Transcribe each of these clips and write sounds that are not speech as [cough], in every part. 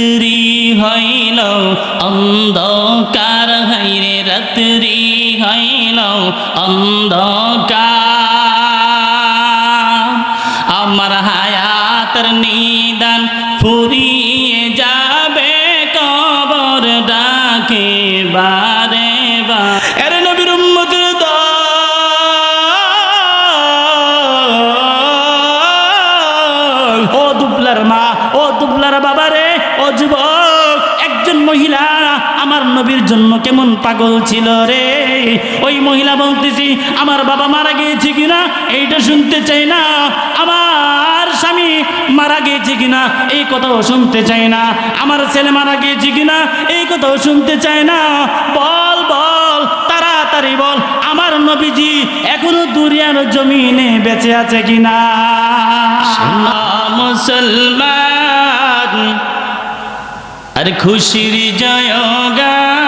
রাত্রি হইল অন্ধকার হাইরে রাত্রি হইল অন্ধকার পাগল ছিল রে। ওই মহিলা বলতেছি, আমার বাবা মারা গিয়েছে কিনা? এইটা শুনতে চাই না। আমার স্বামী মারা গিয়েছে কিনা? এই কথাও শুনতে চাই না। আমার ছেলে মারা গিয়েছে কিনা? এই কথাও শুনতে চাই না। বল বল, তাড়াতাড়ি বল, আমার নবীজি এখনও দুনিয়ার জমিনে বেঁচে আছে কিনা? মুসলমান, আর খুশির জয়গান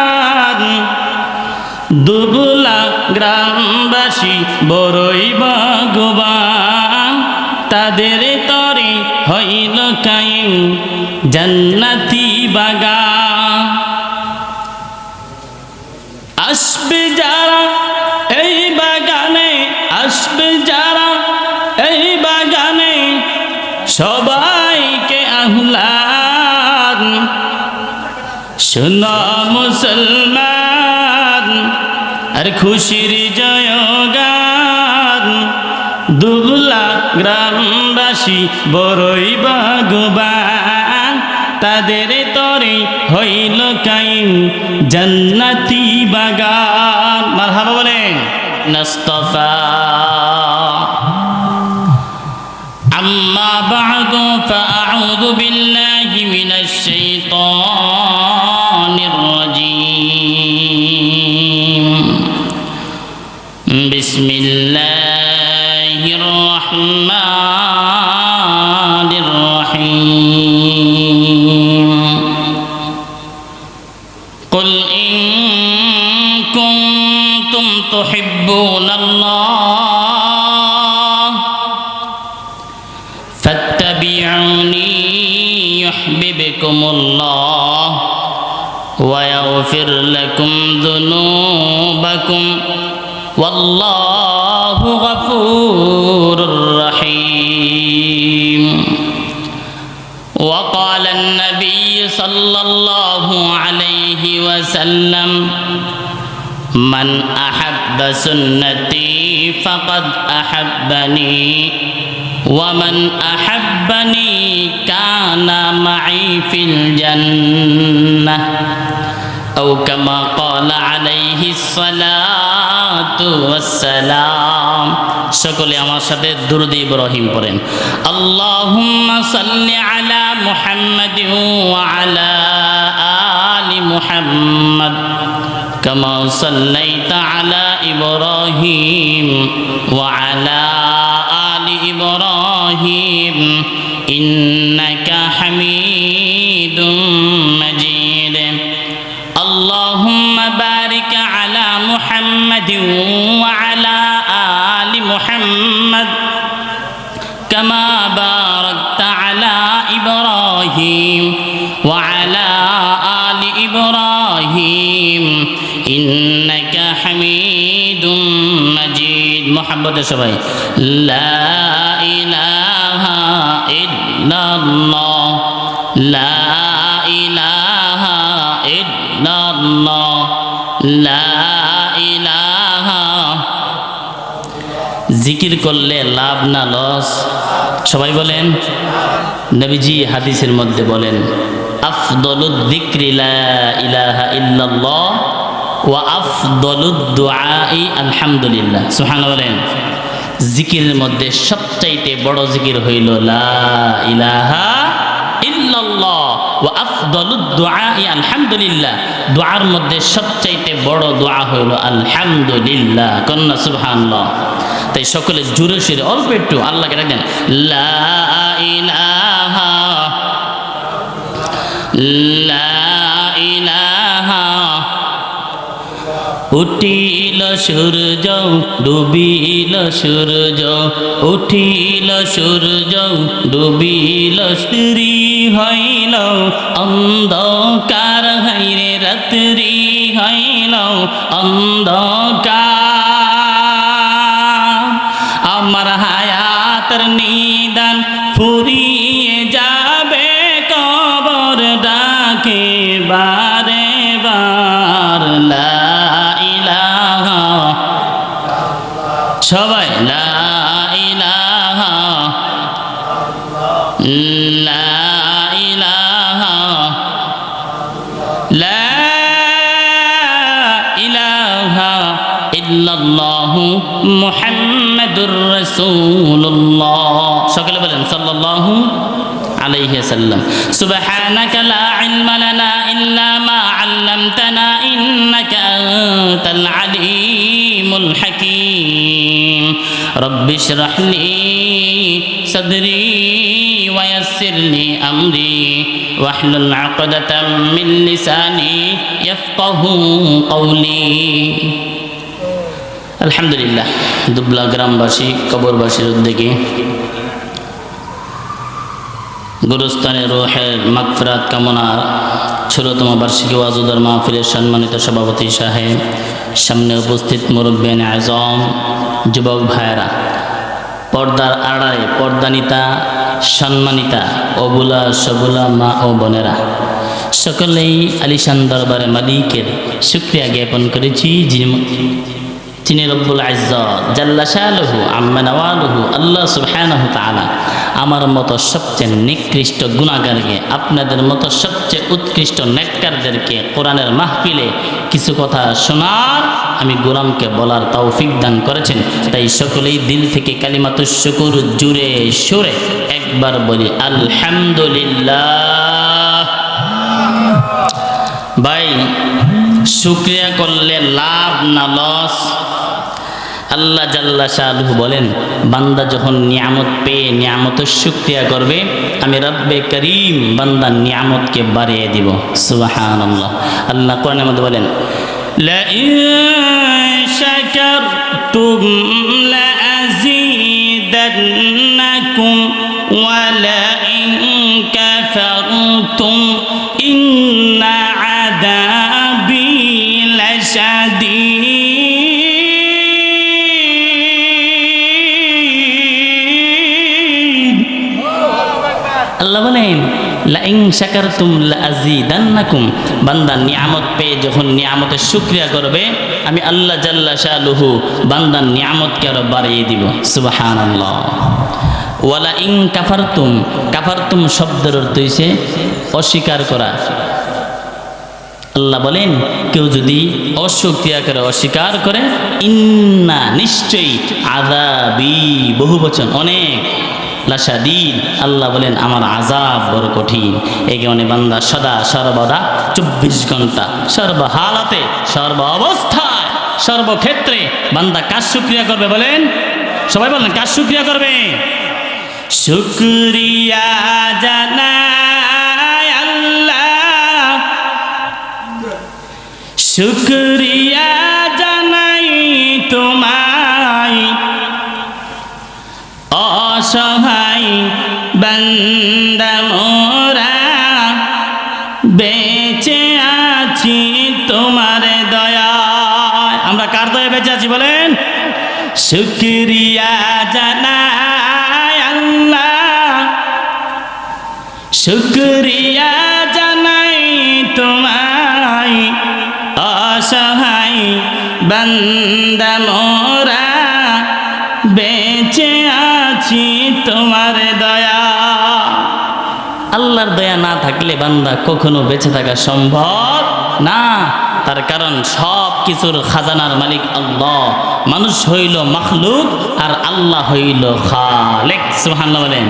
দুবুলা গ্রামবাসী বড়ই ভগবান। তাদের তরে হইল কাইম জান্নাতি বাগান। আসবে যারা এই বাগানে, আসবে যারা এই বাগানে সবাইকে আহ্লাদ। শোনা মুসলমান আর খুশির জয়গান। দুগুলা গ্রামবাসী বড়ই ভগবান। তাদের তরে হইল কাইম জান্নাতি বাগান। মারহাবা বলেন, নস্তফা। আম্মা বা'দু, ফাআউযু বিল্লাহ। والله غفور رحيم. وقال النبي صلى الله عليه وسلم من أحب سنتي فقد أحبني ومن أحبني كان معي في الجنة. أو كما قال عليه الصلاة والسلام সকলে আমার সাথে দুরুদ ইব্রাহিম পড়েন আল্লাহুম্মা সাল্লি আলা মুহাম্মাদ ওয়া আলা আলি মুহাম্মাদ كما صليت على إبراهيم وعلى آل إبراهيم إنك حميد محمد وعلى آل محمد كما باركت على إبراهيم وعلى آل إبراهيم إنك حميد مجيد. محمد سبحانه لا إله إلا الله. لا إله إلا الله. لا জিকির করলে লাভ না লস? সবাই বলেন। নবীজি হাদিসের মধ্যে বলেন আলহামদুলিল্লাহ। বলেন। জিকিরের মধ্যে সবচাইতে বড় জিকির হইল ইলাহা আলহামদুলিল্লাহ। দোয়ার মধ্যে সবচাইতে বড় কন্যা, সুবহানাল্লাহ। তাই সকলে জুড়ে সুরে অল্প একটু আল্লাহকে ডাকেন লা উঠিল সূর্য, ডুবিল সূর্য, উঠিল সূর্য, ডুবিল স্ত্রী হইল। অন্ধকার হাইরে রাত্রি হইল, অন্ধকার মুহাম্মাদুর রাসূলুল্লাহ। সকলে বলেন, সাল্লাল্লাহু আলাইহি সাল্লাম সুবহানাকা লা ইলমা লানা ইল্লা মা 'আল্লামতানা ইন্নাকা আনতাল আলিমুল হাকীম রব্বি ইশরাহ লি সাদরি ويسر لي أمري واحلل عقدة من لساني يفقه قولي আলহামদুলিল্লাহ দুবলা গ্রামবাসী কবরবাসীর উদ্যোগে গুরুস্থানে রোহের মাগফিরাত কামনার ষোলতম বার্ষিকী ওয়াজুদার মাহফিলের সম্মানিত সভাপতি সাহেব সামনে উপস্থিত মুরব্বেন আজম যুবক ভাইয়েরা, পর্দার আড়ায় পর্দানিতা, সম্মানিতা, অবুলা, সবুলা মা ও বোনেরা, সকলেই আলিশান দরবারে মালিকের শুক্রিয়া জ্ঞাপন করেছি তিনি রব্বুল আজ্জা জাল্লা শাহলহু আম্মা নওয়ালহু, আল্লাহ সুবহানাহু তাআলা আমার মতো সবচেয়ে নিকৃষ্ট গুণাগারকে আপনাদের মতো সবচেয়ে উৎকৃষ্ট নেককারদেরকে কোরআনের মাহফিলে কিছু কথা শোনার আমি গোলামকে বলার তৌফিক দান করেছেন। তাই সকলেই দিল থেকে কালিমাতুশ শুকুর জুড়ে সুরে একবার বলি, আলহামদুলিল্লাহ। ভাই, শুক্রিয়া করলে লাভ না লস? আল্লাহ জাল্লা শাহু বলেন, বান্দা যখন নিয়ামত পেয়ে নিয়ামতের শুক্রিয়া করবে, আমি রব্বে করিম বান্দা নিয়ামতকে বাড়িয়ে দিব। সুবাহান আল্লাহ আল্লাহ কোরআনের মধ্যে বলেন لئن شكرتم লাইং শাকারতুম লাযিদান্নাকুম বান্দা নিয়ামত পেয়ে যখন নিয়ামতের শুকরিয়া করবে, আমি আল্লাহ জাল্লা শালুহু বান্দার নিয়ামতকে আরও বাড়িয়ে দিব। সুবহানাল্লাহ। ওয়ালা ইং কাফারতুম কাফারতুম শব্দের অর্থ হইছে অস্বীকার করা। আল্লাহ বলেন, কেউ যদি অসক্রিয়া করে অস্বীকার করে, ইন্না নিশ্চয়ই আদাবি বহু বচন অনেক লাসাদিন আল্লাহ বলেন, আমার আজাব বড় কঠিন। এই কারণে বান্দা সদা সর্বদা চব্বিশ ঘণ্টা সর্বহালাতে সর্ব অবস্থায় সর্বক্ষেত্রে বান্দা কাজ শুক্রিয়া করবে বলেন? সবাই বলেন কাজ শুক্রিয়া করবে? শুক্রিয়া জানাই আল্লাহ। শুক্রিয়া বান্দা মোরা বেঁচে আছি তোমার দয়ায়। আমরা কার দয়া বেঁচে আছি বলেন? শুক্রিয়া জানাই আল্লাহ। শুক্রিয়া জানাই তোমায় অসহায় বান্দা মোরা বেঁচে আছি তোমার দয়া। আল্লাহর দয়া না থাকলে বান্দা কখনো বেঁচে থাকা সম্ভব না। তার কারণ সব কিছুর খাজানার মালিক আল্লাহ। মানুষ হইল মখলুক আর আল্লাহ হইল খালেক। সুবহানাল্লাহ বলেন।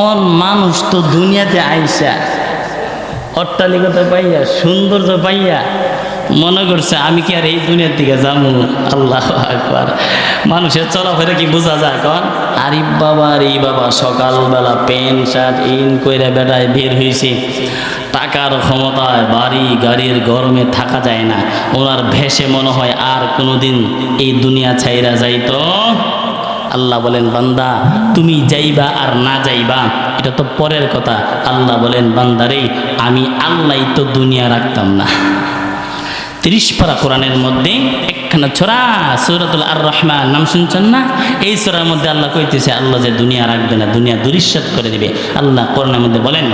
অন মানুষ তো দুনিয়াতে আইসা, অট্টালিকতা পাইয়া, সৌন্দর্য পাইয়া, মনে করছে আমি কি আর এই দুনিয়ার দিকে যাব? আল্লাহ একবার মানুষের চলাফেরা কি বোঝা যায় কন আরে বাবা আরে বাবা সকালবেলা প্যান্ট, শার্ট, ইন কইরা বেড়ায় বের হয়েছে টাকার ক্ষমতায় বাড়ি, গাড়ির গরমে থাকা যায় না। ওনার ভেসে মনে হয় আর কোনোদিন এই দুনিয়া ছাইরা যাইতো। আল্লাহ বলেন, বান্দা, তুমি যাইবা আর না যাইবা, এটা তো পরের কথা। আল্লাহ বলেন বান্দারে আমি আল্লাহ তো দুনিয়া রাখতাম না। তিরিশ পারা কোরআনের মধ্যে একখানা ছোড়া, সৌরতুল আর রহমান নাম শুনছেন না? এই ছোড়ার মধ্যে আল্লাহ কইতেছে, আল্লাহ যে দুনিয়া রাখবে না, দুনিয়া দুরিশ্বাত করে দিবে। আল্লাহ কোরআনের মধ্যে বলেন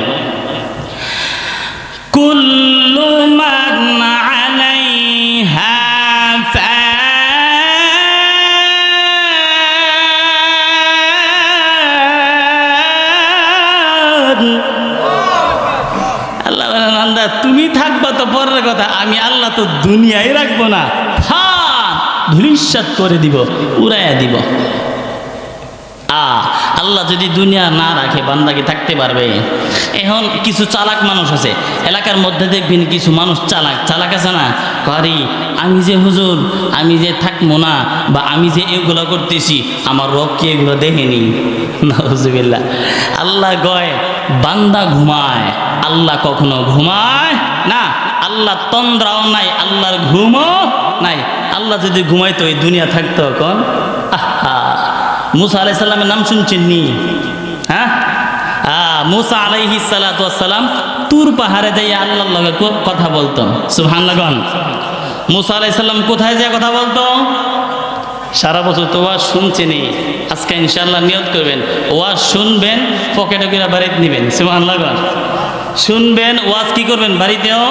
আল্লাহ তুমি থাকবা তো পরের কথা, আমি আল্লাহ তো দুনিয়ায় রাখব না। ধুলিশ্বাত করে দিব, উড়াইয়া দিব। আল্লাহ যদি দুনিয়া না রাখে, বান্দাকে থাকতে পারবে। এখন কিছু চালাক মানুষ আছে, এলাকার মধ্যে দেখবেন কিছু মানুষ চালাক চালাক আছে না? করি আমি যে হুজুর, আমি যে থাকব না, বা আমি যে এগুলো করতেছি, আমার রব কি এগুলো দেখেনি? নজবিল্লা আল্লাহ গয় বান্দা ঘুমায়, আল্লাহ কখনো ঘুমায় না? আল্লাহ তন্দ্রাও নাই, আল্লাহর ঘুমও নাই। আল্লাহ যদি ঘুমাইতো, এই দুনিয়া থাকতো কন আহা, মুসা আলাইসাল্লামের নাম শুনছেন নি? হ্যাঁ? মুসা আলাইহি তুর পাহাড়ে যাই আল্লাহর লগে কথা বলতো। সুবহানাল্লাহ মুসা আলাইসাল্লাম কোথায় যায় কথা বলতো? সারা বছর তো ওয়াজ শুনছেনি আজকে ইনশাল্লাহ নিয়ত করবেন, ওয়াজ শুনবেন, পকেটে করে বাড়িতে নেবেন। সুবহানাল্লাহ শুনবেন, ওয়াজ কি করবেন বাড়িতেও?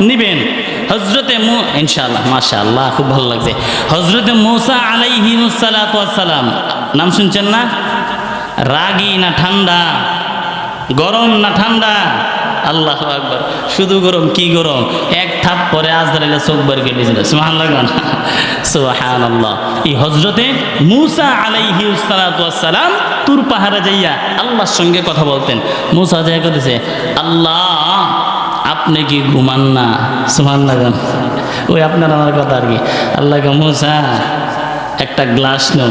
নিবেন। হজরতে মু, ইনশাআল্লাহ, মাশাআল্লাহ, খুব ভালো লাগছে। হজরতে মুসা আলাইহিনুসালাম নাম শুনছেন না? রাগী না ঠান্ডা? গরম না ঠান্ডা? আল্লাহ আকবর। শুধু গরম, কি গরম? এক থাপ পরে আজরাইলে চোখ বার দিয়েছিল। সুহান লাগান সুহান আল্লাহ এই হজরতে মুসা আলাইহি সালাম, তুর পাহাড়ে যাইয়া আল্লাহর সঙ্গে কথা বলতেন। মুসা যাই করেছে আল্লাহ আপনি কি ঘুমান না? সুহান লাগান ওই আপনার আমার কথা আর কি। আল্লাহ মুসা, একটা গ্লাস নো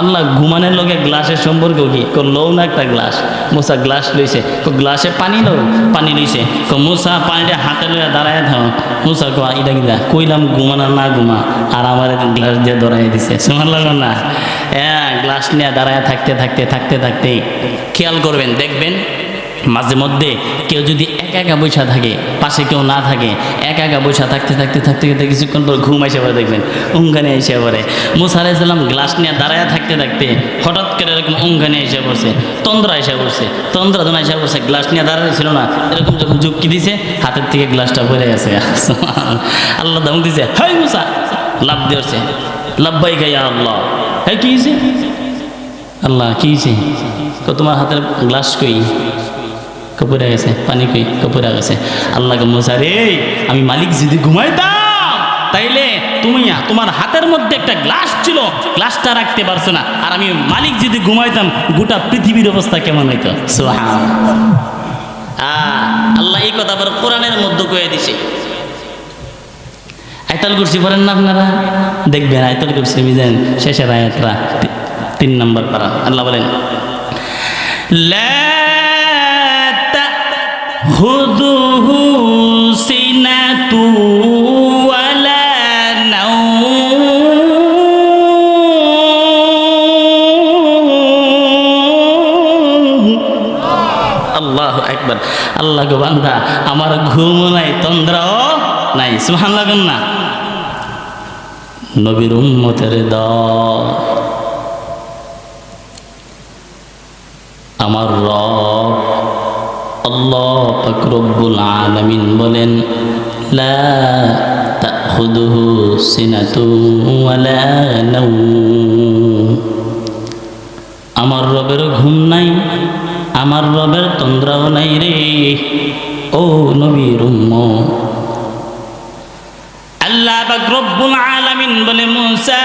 আল্লাহ, ঘুমানের লগে গ্লাসের সম্পর্ক কি? কো লও না একটা গ্লাস। মুসা গ্লাস লইছে। কো গ্লাসে পানি লও। পানি লইছে। কো মুসা, পানিটা হাতে লইয়া দাঁড়ায় থাও। মুসা কো এটা কিনা কইলাম, ঘুমানা না ঘুমা। আর আমার গ্লাস দিয়ে ধরাই দিছে। সুমার লাগো না? হ্যাঁ গ্লাস নিয়ে দাঁড়ায় থাকতে থাকতে থাকতে থাকতে খেয়াল করবেন, দেখবেন মাঝে মধ্যে কেউ যদি একা একা বৈশা থাকে, পাশে কেউ না থাকে, একা একা বৈশা থাকতে থাকতে থাকতে থাকতে কিছুক্ষণ পর ঘুম এসে পরে দেখবেন, উঙ্গানে এসে পড়ে। মুসা আলাইসাল্লাম গ্লাস নিয়ে দাঁড়ায় থাকতে থাকতে হঠাৎ করে এরকম উঙ্গানে এসে পড়ছে, তন্দ্রা এসে পড়ছে তন্দ্রা যখন এসে পড়ছে, গ্লাস নিয়ে দাঁড়ানো ছিল না, এরকম যখন যুক্তি দিছে, হাতের থেকে গ্লাসটা ভরে গেছে। [laughs] আল্লাহ দাম দিছে, হাই মুসা! লাভ দিয়েছে লাভবাই গাইয়া আল্লাহ! হ্যাঁ কি আল্লাহ, কি তোমার হাতের গ্লাস কই? কপুরা গেছে, পানি কই কপুরা গেছে। আল্লাহকে মোসা আমি মালিক যদি ঘুমাইতাম, তাইলে তুমি তোমার হাতের মধ্যে একটা গ্লাস ছিল, গ্লাসটা রাখতে পারছ না। আর আমি মালিক যদি ঘুমাইতাম, গোটা পৃথিবীর অবস্থা কেমন হইতো? আল্লাহ এই কথা আবার কোরআনের মধ্যে কয়ে দিছে। আয়তাল কুরসি পড়েন না আপনারা? দেখবেন আয়তাল কুরসি মিজান শেষের আয়াতরা তিন নম্বর পারা। আল্লাহ বলেন تأخذه سنة ولا نوم আল্লাহ একবার আল্লাহ গো বান্দা আমার ঘুম নাই তন্দ্রাও নাই সুহান লাগুন না নবীর উম্মতের দল আমার রব আল্লাহ পাক রব্বুল আলামিন বলেন, লা তাখুদুহু সিনাতু ওয়ালা নাওম। আমার রবের ঘুম নাই, আমার রবের তন্দ্রাও নাই রে, ও নবীর আল্লাহ রব্বুল আলামিন বলে, মুসা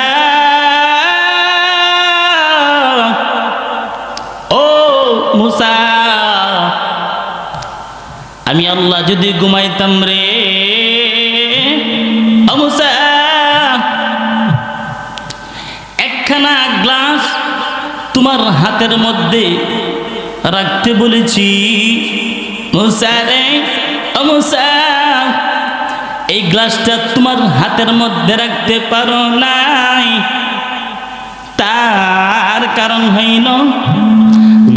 আল্লাহ যদি ঘুমাইতাম রে। একখানা গ্লাস তোমার হাতের মধ্যে রাখতে বলেছি। এই গ্লাসটা তোমার হাতের মধ্যে রাখতে পারো নাই। তার কারণ হইল,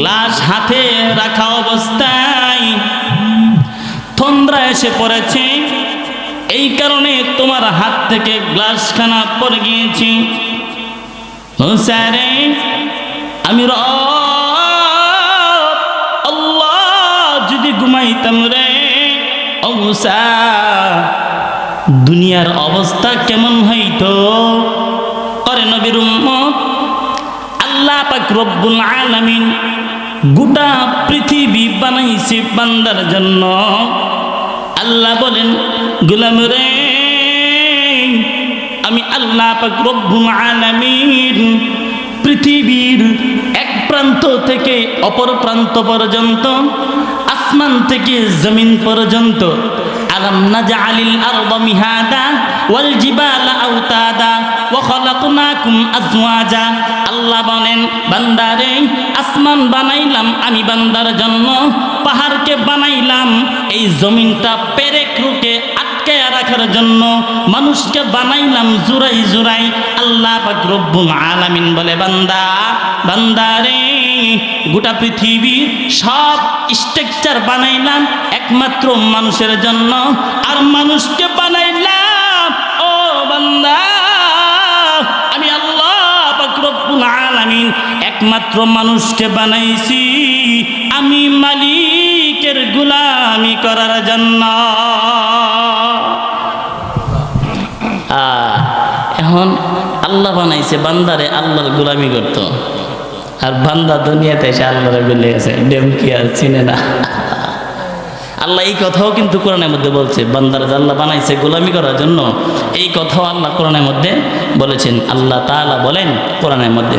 গ্লাস হাতে রাখা অবস্থায় থন্দ্রা এসে পড়েছে। এই কারণে তোমার হাত থেকে গ্লাসখানা পড়ে গিয়েছি। স্যারে, আমি আল্লাহ যদি ঘুমাইতাম রে অবসা দুনিয়ার অবস্থা কেমন হইতো? করে নবীর উম্মত, আল্লাহ পাক রব্বুল আলামিন গোটা পৃথিবী বানাইছে বান্দার জন্য। আল্লাহ বলেন, গুলাম রে, আমি আল্লাহ রব্বুল আলামিন পৃথিবীর এক প্রান্ত থেকে অপর প্রান্ত পর্যন্ত, আসমান থেকে জমিন পর্যন্ত, আলম আলাম নাজআলিল আরদা মিহাদা ওয়াল জিবালা আওতাদা ওয়া খালাকনাকুম আজওয়াজা। আল্লাহ বলেন, বান্দারে, আসমান বানাইলাম, আমি বান্দার জন্য পাহাড়কে বানাইলাম। এই জমিনটা পেরেক রুকে আটকে রাখার জন্য মানুষকে বানাইলাম জুরাই জুরাই। আল্লাহ রব্বুল আলামিন বলে, বান্দা, বান্দারে, গোটা পৃথিবীর সব স্ট্রাকচার বানাইলাম একমাত্র মানুষের জন্য। আর মানুষকে বানাইলাম আলামিন একমাত্র মানুষকে বানাইছি। আমি মালিকের গুলামি করার জন্য। এখন আল্লাহ বানাইছে, বান্দারে আল্লাহর গুলামি করতো। আর বান্দা দুনিয়াতে এসে আল্লাহরে বেলে গেছে ডেম কি আর চিনে না? আল্লাহ এই কথাও কিন্তু কোরআনের মধ্যে বলছে, বান্দার আল্লাহ বানাইছে গোলামি করার জন্য। এই কথাও আল্লাহ কোরআনের মধ্যে বলেছেন। আল্লাহ তাআলা বলেন কোরআনের মধ্যে।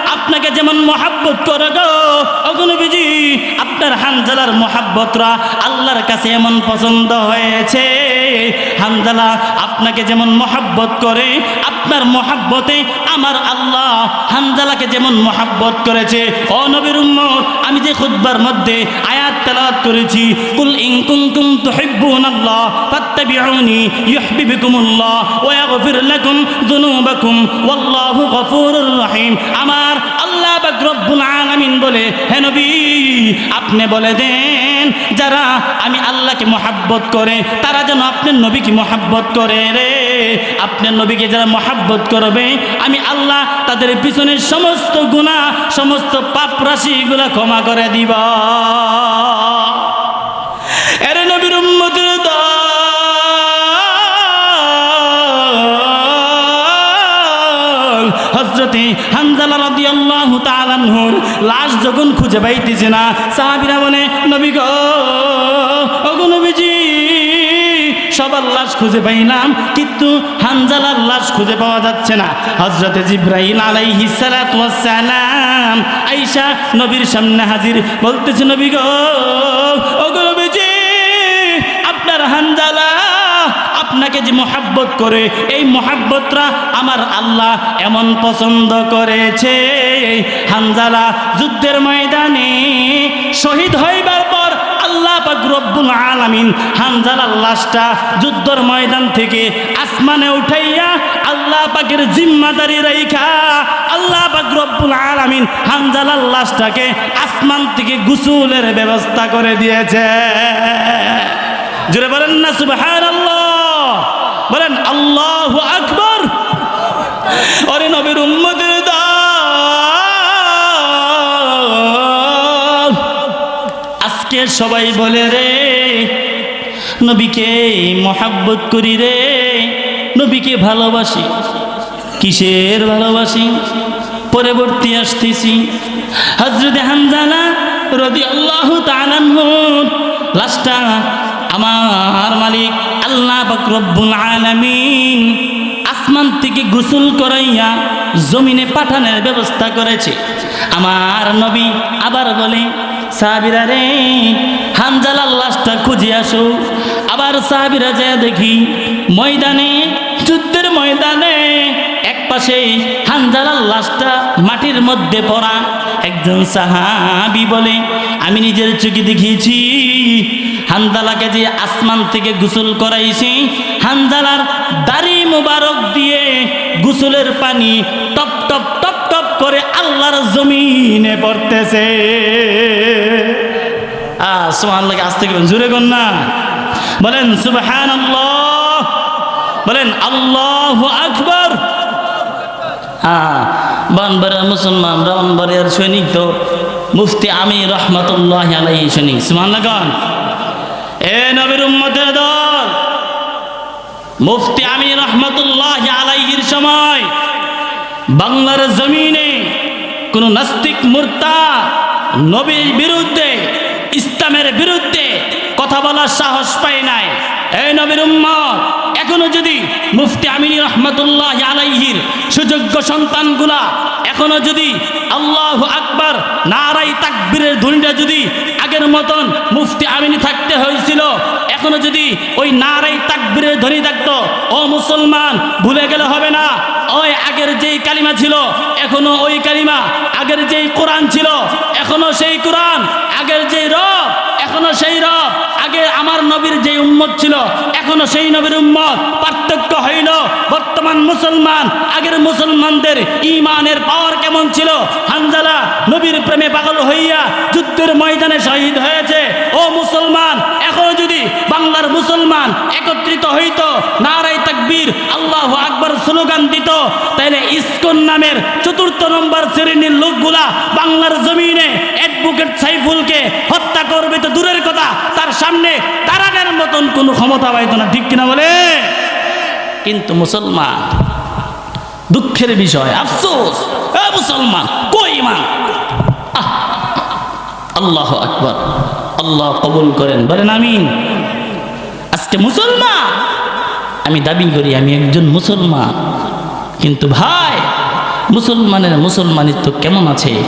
আপনাকে যেমন মহাব্বত করে গো আপনার হানজালার মহাব্বতরা আল্লাহর কাছে এমন পছন্দ হয়েছে। হানজালা, আপনাকে যেমন মহাব্বত করে, আপনার মহাব্বতে আমার আল্লাহ হানজালাকে যেমন মহাব্বত করেছে। ও নবীর উম্মত, আমি যে খুতবার মধ্যে আয়াত তেলাওয়াত করেছি, কুল ইন কুনতুম তুহিব্বুনাল্লাহ ফাত্তাবিউনি ইউহিব্বুকুমুল্লাহ ওয়া ইয়াগফির লাকুম যুনুবাকুম, ওয়াল্লাহু গফুরুর রহিম। আমার আল্লাহ রব্বুল আলামিন বলে, হে নবী, আপনি বলে দেন, যারা আমি আল্লাহকে মহাব্বত করে, তারা যেন আপনার নবীকে মহাব্বত করে রে। আপনার নবীকে যারা মহাব্বত করবে, আমি আল্লাহ তাদের পিছনের সমস্ত গুণা সমস্ত পাপ রাশিগুলা ক্ষমা করে দিব। হজরতে হানজালা রাদিয়াল্লাহু তাআলা আনহুর লাশ যখন খুঁজে পাইতেছে না, সাহাবীরা বলে, নবী গো সবার লাশ খুঁজে পাইলাম, কিন্তু হানজালার লাশ খুঁজে পাওয়া যাচ্ছে না। হজরতে জিব্রাহিম আলাইহি ওয়াসসালাম আয়েশা নবীর সামনে হাজির বলতেছে, নবী গো আপনার হানজালা আপনাকে যে মহাব্বত করে, এই মহাব্বতরা আমার আল্লাহ এমন পছন্দ করেছে। হানজালা যুদ্ধের ময়দানে শহীদ হইবার পর আল্লাহ ময়দান থেকে আসমানে উঠাইয়া আল্লাহ জিম্মাদারি রাইখা আল্লাহ আসমান থেকে গুসুলের ব্যবস্থা করে দিয়েছে। জুড়ে বলেন না, সুবহানাল্লাহ। আল্লাহু আকবর। আরে নবীর উম্মতের দল আজকে সবাই বলে রে, নবীকে মহাব্বত করি রে, নবীকে ভালোবাসি। কিসের ভালোবাসি? পরবর্তী আসতেছি। হজরত হানজালা রদি আল্লাহ লাস্টা আমার মালিক আল্লাহ বকরব্বুল আলামিন আসমান থেকে গোসল করাইয়া জমিনে পাঠানোর ব্যবস্থা করেছে। আমার নবী আবার বলে, সাহাবিরা রে হানজালার লাশটা খুঁজে আসো। আবার সাহাবিরা যায় দেখি, ময়দানে, যুদ্ধের ময়দানে এক পাশে হানজালার লাশটা মাটির মধ্যে পড়া। একজন সাহাবি বলে, আমি নিজের চোখে দেখিয়েছি, হানজালাকে যে আসমান থেকে গোসল করাইছি, হানজালার দাড়ি মোবারক দিয়ে গোসলের পানি টপ টপ টপ টপ করে আল্লাহর জমিনে পড়তেছে। লাগে আসতে গেলেন জুড়ে গন না। বলেন সুবহান বলেন, আল্লাহ আকবর। হ্যাঁ মুসলমান বানবারের সৈনিক তো, মুফতি আমি রহমতুল্লাহ আলাই সৈনিক সুমান এ নবীর উম্মতের দল, মুফতি আমি রহমতুল্লাহ আলাইহির সময় বাংলার জমিনে কোন নাস্তিক মূর্তা নবীর বিরুদ্ধে, ইসলামের বিরুদ্ধে কথা বলার সাহস পায় নাই। এই নবীর উম্মত, এখনও যদি মুফতি আমিনী রহমতুল্লাহ আলাইহির সুযোগ্য সন্তানগুলা এখনও যদি আল্লাহ আকবার নারাই তাকবীরের ধ্বনিটা যদি আগের মতন মুফতি আমিনী থাকতে হয়েছিল, এখনও যদি ওই নারাই তাকবীরের ধ্বনি থাকতো, ও মুসলমান, ভুলে গেলে হবে না। ওই আগের যেই কালিমা ছিল, এখনও ওই কালিমা আগের যেই কোরআন ছিল, এখনও সেই কোরআন আগের যেই রব এখনও সেই রব। আগে আমার নবীর যে উম্মত ছিল, এখনও সেই নবীর উম্মত। পার্থক্য হইল, বর্তমান মুসলমান, আগের মুসলমানদের ইমানের পাওয়ার কেমন ছিল? হানজালা নবীর প্রেমে পাগল হইয়া যুদ্ধের ময়দানে শহীদ হয়েছে। ও মুসলমান, এখনও যদি বাংলার মুসলমান একত্রিত হইতো নারাই তাকবীর, আল্লাহ আকবর স্লোগান দিত, তাইলে ইসকন নামের চতুর্থ নম্বর শ্রেণির লোকগুলা বাংলার জমিনে অ্যাডভোকেট সাইফুলকে হত্যা করবে তো দূরের কথা তার সামনে দাঁড়ানোর মতন কোনো ক্ষমতা পাইতো না ঠিক কিনা বলে? কিন্তু মুসলমান দুঃখের বিষয় আফসোস মুসলমান কই আহ, আল্লাহ আকবর আল্লাহ কবুল করেন বলেন আমিন। আজকে মুসলমান আমি দাবি করি আমি একজন মুসলমান কিন্তু ভাই মুসলমানের মুসলমানিত্ব কেমন আছে?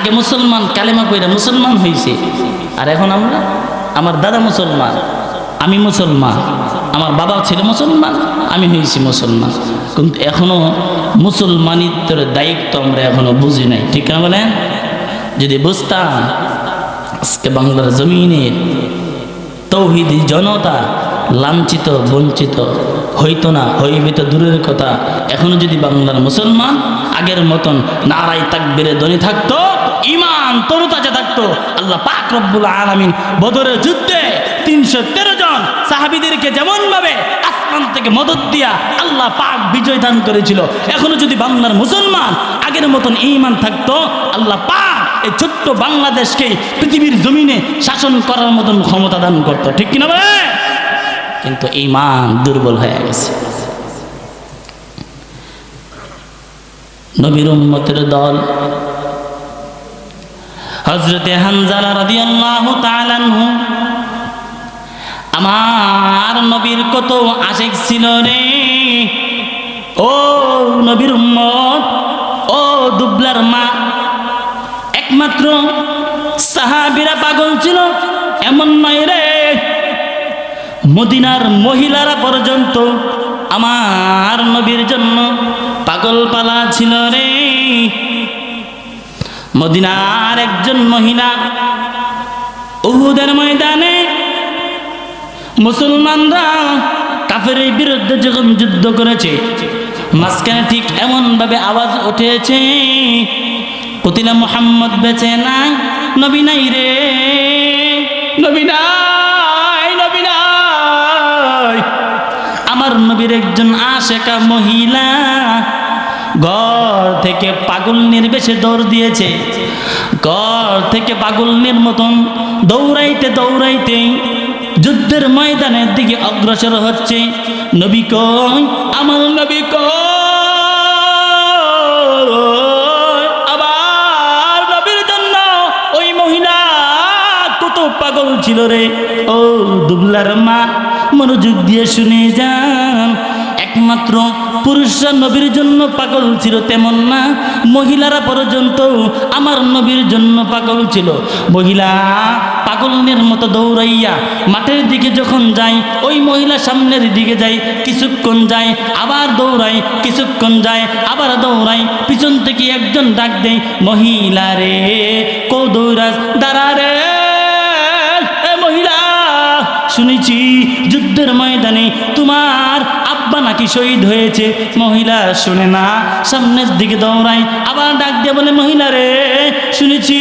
আগে মুসলমান, কালেমা কইরা মুসলমান হয়েছে আর এখন আমরা, আমার দাদা মুসলমান, আমি মুসলমান, আমার বাবা ছিল মুসলমান, আমি হয়েছি মুসলমান। কিন্তু এখনও মুসলমানিত্বের দায়িত্ব আমরা এখনও বুঝি নাই, ঠিক না বলেন? যদি বুঝতাম, আজকে বাংলার জমিনের তৌহিদি জনতা লাঞ্ছিত, বঞ্চিত হইতো না, হইবে তো দূরের কথা। এখনও যদি বাংলার মুসলমান আগের মতন নারাই তাকবিরে ধ্বনি থাকতো ইমান তরুতাজা থাকতো। আল্লাহ পাক রব্বুল আলামিন বদরের যুদ্ধে তিনশো তেরো জন সাহাবিদেরকে যেমন ভাবে আসমান থেকে মদত দিয়া আল্লাহ পাক বিজয় দান করেছিল। এখনও যদি বাংলার মুসলমান আগের মতন ইমান থাকতো, আল্লাহ পাক এই ছোট্ট বাংলাদেশকে পৃথিবীর জমিনে শাসন করার মতন ক্ষমতা দান করতো। ঠিক কিনা বলে? কিন্তু ইমান দুর্বল হয়ে গেছে। নবীর উম্মতের দল হজরতে হানজালা রাদিয়াল্লাহু তাআলা আমার নবীর কত আশেক ছিল রে। ও নবীর উম্মত, ও দুবলার মা, একমাত্র সাহাবিরা পাগল ছিল, এমন নয় রে। মদিনার মহিলারা পর্যন্ত আমার নবীর জন্য পাগল পালা ছিল রে। মদিনার একজন মহিলা উহুদের ময়দানে মুসলমানরা কাফের বিরুদ্ধে যখন যুদ্ধ করেছে, মাঝখানে ঠিক এমন ভাবে আওয়াজ উঠেছে, কতিলা মোহাম্মদ বেঁচে নাই নবী নাই রে। নবী নাই নবী নাই। আমার নবীর একজন আশেকা মহিলা থেকে পাগল নির্বেশে দৌড় দিয়েছে। ঘর থেকে পাগল মতন দৌড়াইতে দৌড়াইতে যুদ্ধের ময়দানের দিকে অগ্রসর হচ্ছে। নবী ক আমার নবী ক আবার নবীর ওই মহিলা কত পাগল ছিল রে। ও দুবলার মা, মনোযোগ দিয়ে শুনে যা। একমাত্র পুরুষরা নবীর জন্য পাগল ছিল তেমন না। মহিলারা পর্যন্ত আমার নবীর জন্য পাগল ছিল। মহিলা পাগলের মতো দৌড়াইয়া মাঠের দিকে যখন যাই ওই মহিলা সামনের দিকে যাই কিছুক্ষণ যায়, আবার দৌড়াই কিছুক্ষণ যায়, আবার দৌড়াই পিছন থেকে একজন ডাক দেয়, মহিলা রে, কো দৌড়াস, দাঁড়া রে মহিলা, শুনেছি যুদ্ধের ময়দানে তোমার নাকি শহীদ হয়েছে। মহিলা, শুনে না। সামনের দিকে দৌড়ায়। আবার ডাক দিয়ে বলে, মহিলা রে, শুনেছি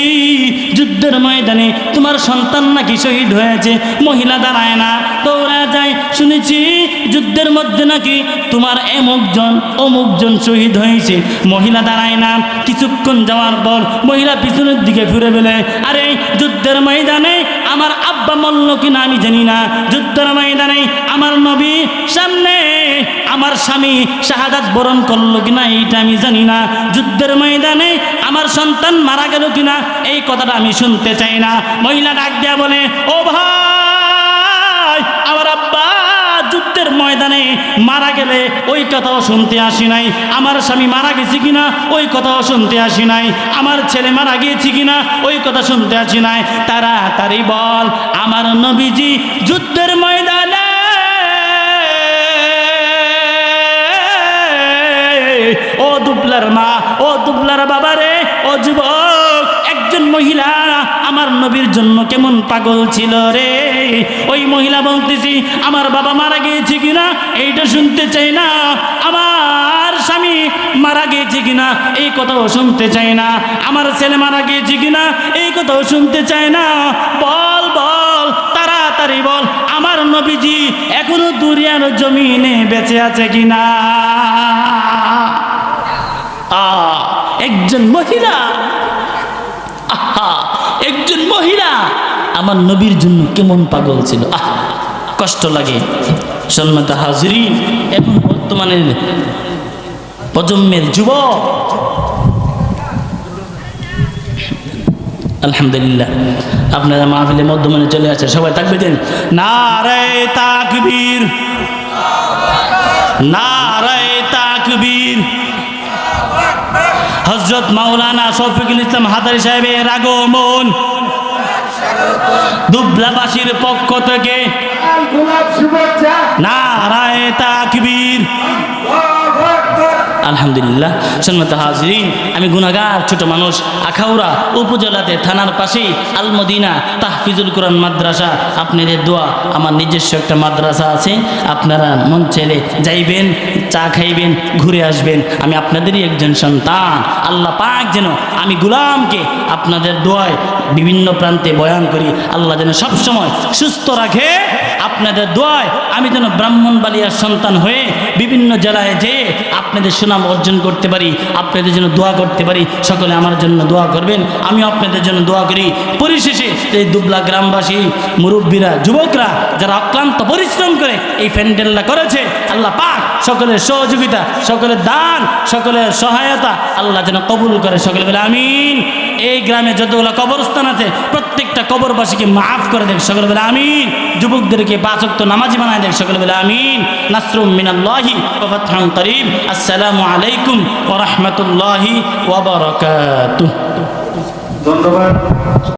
যুদ্ধের ময়দানে তোমার সন্তান নাকি শহীদ হয়েছে। মহিলা দাঁড়ায় না, দৌড়া যায়। শুনেছি যুদ্ধের মধ্যে নাকি তোমার এমুকজন, অমুকজন শহীদ হয়েছে। মহিলা দাঁড়ায় না। কিছুক্ষণ যাওয়ার পর মহিলা পিছনের দিকে ফিরে বেলে, আরে, যুদ্ধের ময়দানে আমার আব্বা মল্ল কিনা আমি জানি না। যুদ্ধের ময়দানে আমার নবী সামনে আমার স্বামী শাহাদাত বরণ করল কিনা এইটা আমি জানি না। যুদ্ধের ময়দানে আমার সন্তান মারা গেল কিনা এই কথাটা আমি শুনতে চাই না। মহিলা ডাক দেয়া বলে, ও ভাই, আমার আব্বা যুদ্ধের ময়দানে মারা গেলে ওই কথাও শুনতে আসি নাই। আমার স্বামী মারা গেছে কিনা ওই কথাও শুনতে আসি নাই। আমার ছেলে মারা গিয়েছে কিনা ওই কথা শুনতে আসি নাই। তাড়াতাড়ি বল, আমার নবীজি যুদ্ধের ময়দানে দুবলার মা, ও দুবলার বাবা রে, ও যুবক, একজন মহিলা, আমার নবীর জন্য কেমন পাগল ছিল রে? ওই মহিলা বলতেছি, আমার বাবা মারা গিয়েছে কিনা? এইটা শুনতে চাই না। আমার স্বামী মারা গিয়েছে কিনা? এই কথাও শুনতে চাই না। আমার ছেলে মারা গিয়েছে কিনা? এই কথাও শুনতে চাই না। বল বল, তাড়াতাড়ি বল, আমার নবীজি এখনও দুরিয়ার জমিনে বেঁচে আছে কিনা? একজন মহিলা। একজন মহিলা। আমার নবীর জন্য কেমন পাগল ছিল। আহ, কষ্ট লাগে। সন্মত হাজরি এখন বর্তমানে প্রজন্মের যুবক। আলহামদুলিল্লাহ। আপনারা মাহফিলের মধ্যমানে চলে আসে সবাই থাকবে দেন। নারে তাকবীর। নারে হজরত মাওলানা শফিকুল ইসলাম হাতারি সাহেবের আগমন। দুবলাবাসীর পক্ষ থেকে নারায় তাকবীর। আলহামদুলিল্লাহ সন্মত হাজরিন। আমি গুনাগার ছোট মানুষ, আখাউড়া উপজেলাতে, থানার পাশেই আলমদিনা তাহফিজুল কোরআন মাদ্রাসা। আপনাদের দোয়া, আমার নিজস্ব একটা মাদ্রাসা আছে, আপনারা মন ছেলে যাইবেন, চা খাইবেন, ঘুরে আসবেন। আমি আপনাদেরই একজন সন্তান। আল্লাহ পাক যেন আমি গুলামকে আপনাদের দোয়ায় বিভিন্ন প্রান্তে বয়ান করি। আল্লাহ যেন সবসময় সুস্থ রাখে। আপনাদের দোয়ায় আমি যেন ব্রাহ্মণ বালিয়ার সন্তান হয়ে বিভিন্ন জেলায় যেয়ে আপনাদের সুনাম অর্জন করতে পারি, আপনাদের জন্য দোয়া করতে পারি। সকলে আমার জন্য দোয়া করবেন, আমিও আপনাদের জন্য দোয়া করি। পরিশেষে এই দুবলা গ্রামবাসী, মুরব্বীরা, যুবকরা যারা অক্লান্ত পরিশ্রম করে এই প্যান্ডেলটা করেছে, আল্লাহ পাক সকলের সহযোগিতা, সকলের দান, সকলের সহায়তা আল্লাহ যেন কবুল করে সকলে বলে আমিন। এই গ্রামে যতগুলো কবরস্থান আছে, প্রত্যেকটা কবরবাসীকে মাফ করে দেখ সকলে বলে আমিন। যুবকদেরকে পাঁচক্ত নামাজি বানায় দেখ সকলে বলে আমিন। নাসরুম মিনাল্লাহি ওয়া ফাতহুন করিম আসসালামু আলাইকুম ওয়া রাহমাতুল্লাহি ওয়া ধন্যবাদ।